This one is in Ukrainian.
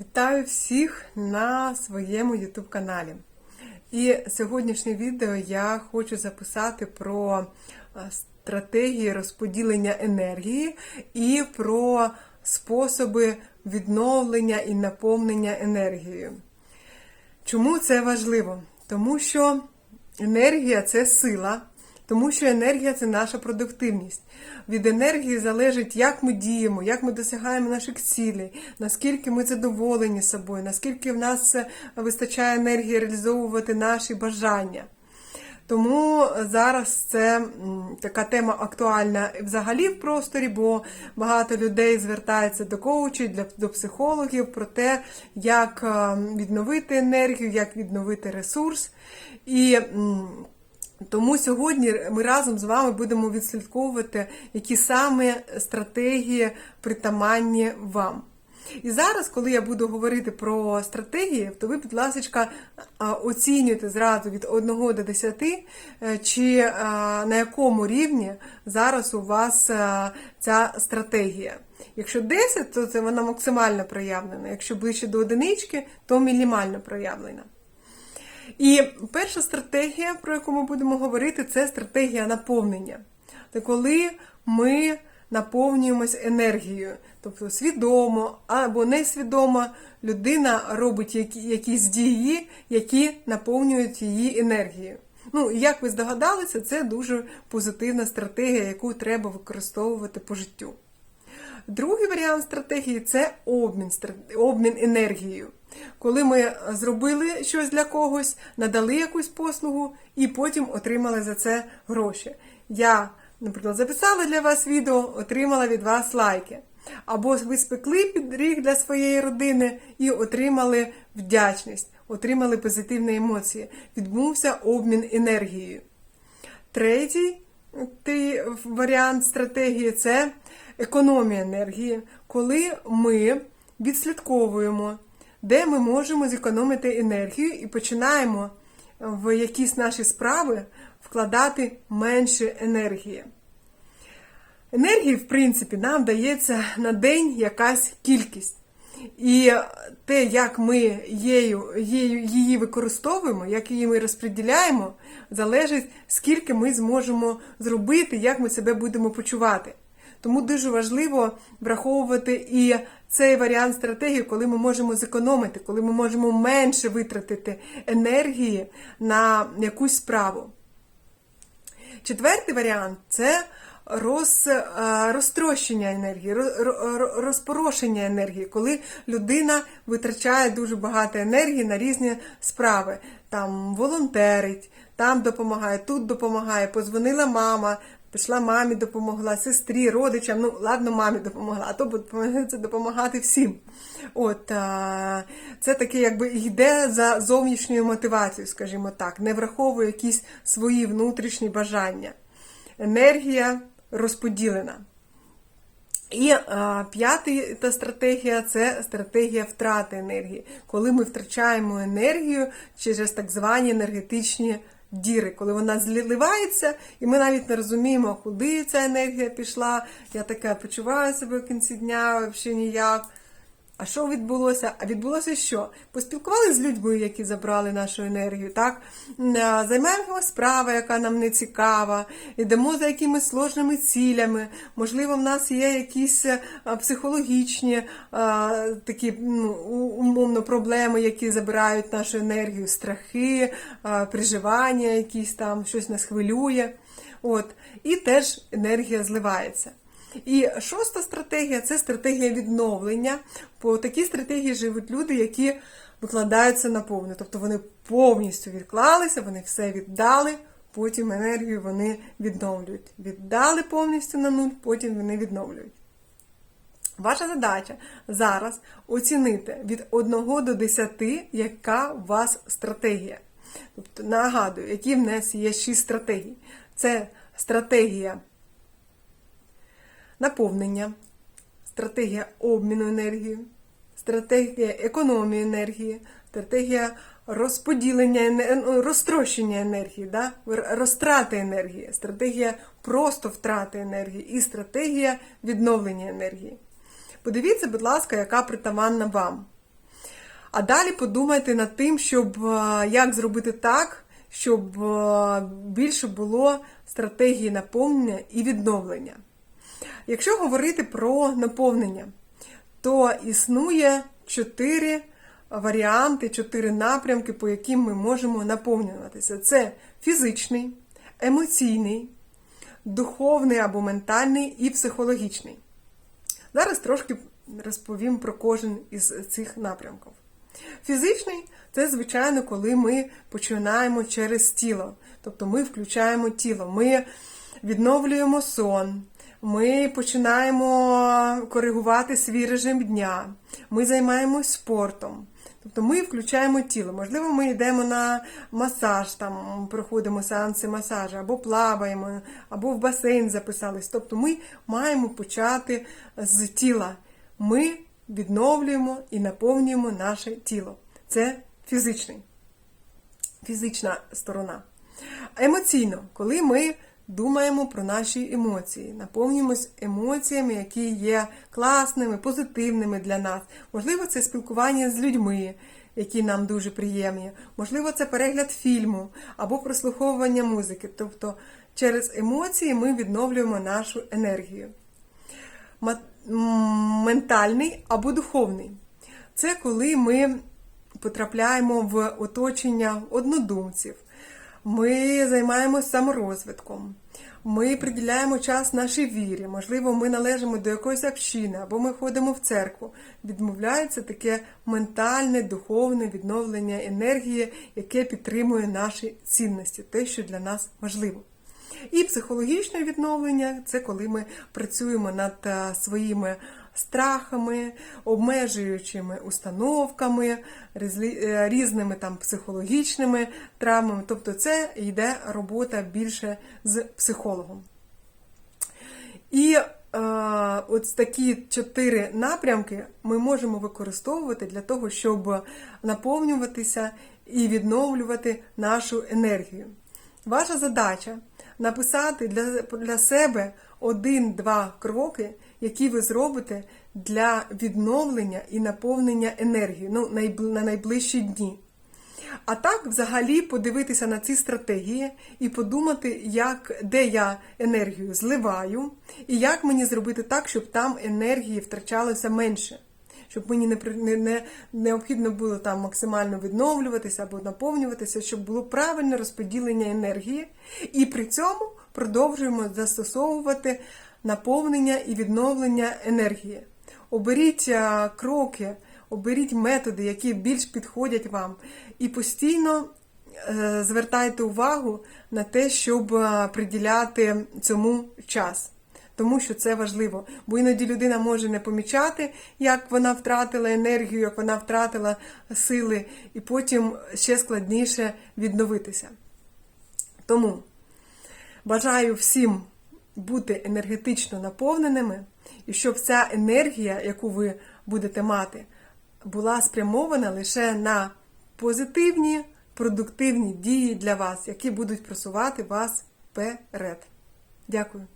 Вітаю всіх на своєму YouTube каналі. І сьогоднішнє відео я хочу записати про е, стратегії розподілення енергії і про способи відновлення і наповнення енергією. Чому це важливо? Тому що енергія це сила, тому що енергія це наша продуктивність. Від енергії залежить, як ми діємо, як ми досягаємо наших цілей, наскільки ми задоволені собою, наскільки в нас е, вистачає енергії реалізовувати наші бажання. Тому зараз це така тема актуальна взагалі в просторі, бо багато людей звертаються до коучів, до психологів про те, як е, відновити енергію, як відновити ресурс. І тому сьогодні ми разом з вами будемо відслідковувати, які саме стратегії притаманні вам. І зараз, коли я буду говорити про стратегії, то ви, будь ласка, оцінюйте зразу від 1 до 10, е, чи на якому рівні зараз у вас е, ця стратегія. Якщо 10, то це вона максимально проявлена. Якщо ближче до одинички, то мінімально проявлена. І перша стратегія, про яку ми будемо говорити, це стратегія наповнення. Це коли ми наповнюємось енергією. Тобто свідомо або несвідомо людина робить які- якісь дії, які наповнюють її енергією. Ну, як ви здогадалися, це дуже позитивна стратегія, яку треба використовувати по життю. Другий варіант стратегії це обмін енергією. Коли ми зробили щось для когось, надали якусь послугу і потім отримали за це гроші. Я, наприклад, записала для вас відео, отримала від вас лайки. Або ви спекли підріг для своєї родини і отримали вдячність, отримали позитивні емоції. Відбувся обмін енергією. Третій варіант стратегії це економія енергії, коли ми відслідковуємо, де ми можемо зекономити енергію і починаємо в якісь наші справи вкладати менше енергії. Енергії, в принципі, нам дається на день якась кількість. І те, як ми її, її, використовуємо, як її ми розподіляємо, залежить, скільки ми зможемо зробити, як ми себе будемо почувати. Тому дуже важливо враховувати і цей варіант стратегії, коли ми можемо зекономити, коли ми можемо менше витратити енергії на якусь справу. Четвертий варіант це роз, е, розтрощення енергії, ро- ро- ро- розпорошення енергії, коли людина витрачає дуже багато енергії на різні справи. Там волонтерить, там допомагає, тут допомагає, позвонила мама. Пішла мамі, допомогла, сестрі, родичам. Ну, ладно, мамі допомогла, а то буде допомагати всім. От це таке, якби йде за зовнішньою мотивацією, скажімо так, не враховує якісь свої внутрішні бажання. Енергія розподілена. І а, п'ята стратегія це стратегія втрати енергії, коли ми втрачаємо енергію через так звані енергетичні діри, коли вона зливається, і ми навіть не розуміємо, куди ця енергія пішла. Я така почуваю себе в кінці дня взагалі ніяк. А що відбулося? А відбулося що? Поспілкувалися з людьми, які забрали нашу енергію, так? М, а, Займаємося справою, яка нам не цікава, йдемо за якимись сложними цілями. Можливо, в нас є якісь психологічні такі ну, умовно проблеми, які забирають нашу енергію, страхи, а, переживання, якісь там, щось нас хвилює. От. І теж енергія зливається. І шоста стратегія це стратегія відновлення. По такій стратегії живуть люди, які викладаються на повну. Тобто вони повністю відклалися, вони все віддали, потім енергію вони відновлюють. Віддали повністю на нуль, потім вони відновлюють. Ваша задача зараз оцінити від 1 до 10, яка у вас стратегія. Тобто, нагадую, які в нас є 6 стратегій. Це стратегія наповнення, стратегія обміну енергії, стратегія економії енергії, стратегія розподілення розтрощення енергії, да? розтрати енергії, стратегія просто втрати енергії і стратегія відновлення енергії. Подивіться, будь ласка, яка притаманна вам. А далі подумайте над тим, щоб е, як зробити так, щоб е, більше було стратегії наповнення і відновлення. Якщо говорити про наповнення, то існує чотири варіанти, чотири напрямки, по яким ми можемо наповнюватися. Це фізичний, емоційний, духовний або ментальний і психологічний. Зараз трошки розповім про кожен із цих напрямків. Фізичний це, звичайно, коли ми починаємо через тіло. Тобто ми включаємо тіло, ми відновлюємо сон, ми починаємо коригувати свій режим дня, ми займаємось спортом. Тобто ми включаємо тіло. Можливо, ми йдемо на масаж, там проходимо сеанси масажу, або плаваємо, або в басейн записались. Тобто ми маємо почати з тіла. Ми відновлюємо і наповнюємо наше тіло. Це фізичний, фізична сторона. Емоційно, коли ми думаємо про наші емоції, наповнюємось емоціями, які є класними, позитивними для нас. Можливо, це спілкування з людьми, які нам дуже приємні. Можливо, це перегляд фільму або прослуховування музики. Тобто через емоції ми відновлюємо нашу енергію. Ментальний або духовний. Це коли ми потрапляємо в оточення однодумців. Ми займаємося саморозвитком. Ми приділяємо час нашій вірі. Можливо, ми належимо до якоїсь общини, або ми ходимо в церкву. Відмовляється таке ментальне, духовне відновлення енергії, яке підтримує наші цінності, те, що для нас важливо. І психологічне відновлення це коли ми працюємо над е, своїми страхами, обмежуючими установками, е, різними там психологічними травмами. Тобто це йде робота більше з психологом. І е, от такі чотири напрямки ми можемо використовувати для того, щоб наповнюватися і відновлювати нашу енергію. Ваша задача написати для, для себе один-два кроки, які ви зробите для відновлення і наповнення енергії ну, на найближчі дні. А так, взагалі, подивитися на ці стратегії і подумати, як, де я енергію зливаю, і як мені зробити так, щоб там енергії втрачалося менше. Щоб мені не, не, не необхідно було там максимально відновлюватися або наповнюватися, щоб було правильне розподілення енергії. І при цьому продовжуємо застосовувати наповнення і відновлення енергії. Оберіть а, кроки, оберіть методи, які більш підходять вам, і постійно е, звертайте увагу на те, щоб е, приділяти цьому час. Тому що це важливо, бо іноді людина може не помічати, як вона втратила енергію, як вона втратила сили, і потім ще складніше відновитися. Тому бажаю всім бути енергетично наповненими, і щоб ця енергія, яку ви будете мати, була спрямована лише на позитивні, продуктивні дії для вас, які будуть просувати вас вперед. Дякую.